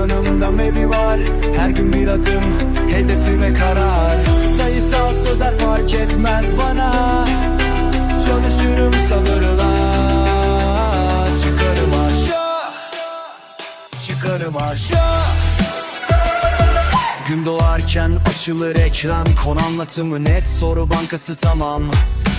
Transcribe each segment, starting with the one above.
yanımda maybe var Her gün bir adım hedefime karar Sayısal sözler fark etmez bana Çalışırım sabırla Çıkarım aşağı Çıkarım aşağı Gün doğarken açılır ekran. Konu anlatımı net soru bankası tamam.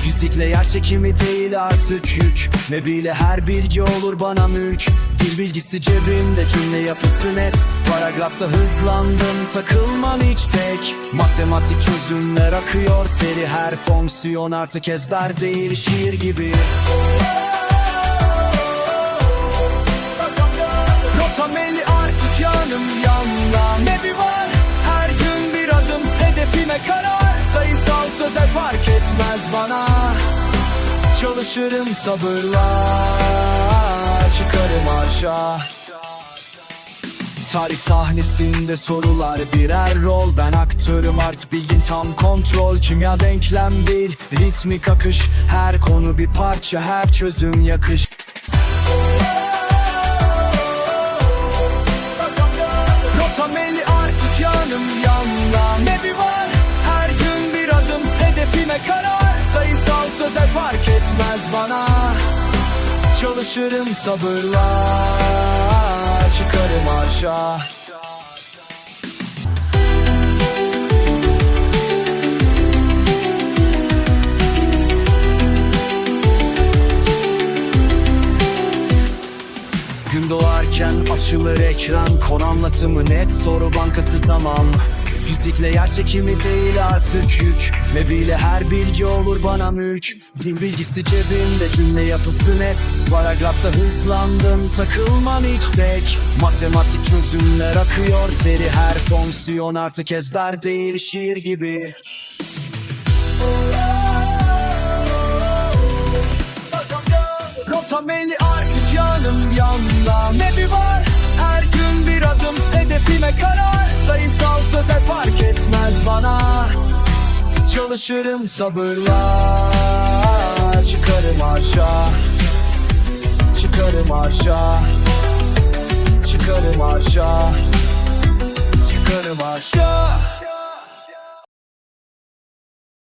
Fizikle yer çekimi değil artık yük. Ne bile her bilgi olur bana mülk. Dil bilgisi cebimde cümle yapısı net. Paragrafta hızlandım takılmam hiç tek. Matematik çözümler akıyor seri Her fonksiyon artık ezber değil şiir gibi bana. Çalışırım sabırla. Çıkarım aşağı Tarih sahnesinde sorular birer rol. Ben aktörüm artık bilgin tam kontrol. Kimya denklem değil ritmik akış. Her konu bir parça her çözüm yakış bana. Çalışırım sabırla. Çıkarım aşağı Gün doğarken açılır ekran. Konu anlatımı net. Soru bankası tamam Fizikle yer çekimi değil artık yük. Ve bile her bilgi olur bana mülk. Din bilgisi cebimde cümle yapısı net. Paragrafta hızlandım takılmam hiç tek. Matematik çözümler akıyor seri Her fonksiyon artık ezber değil şiir gibi. Rotam belli artık yanım yanda Ne bir var? Her gün bir adım Çalışırım sabırla. Çıkarım aşağı. Çıkarım aşağı. Çıkarım aşağı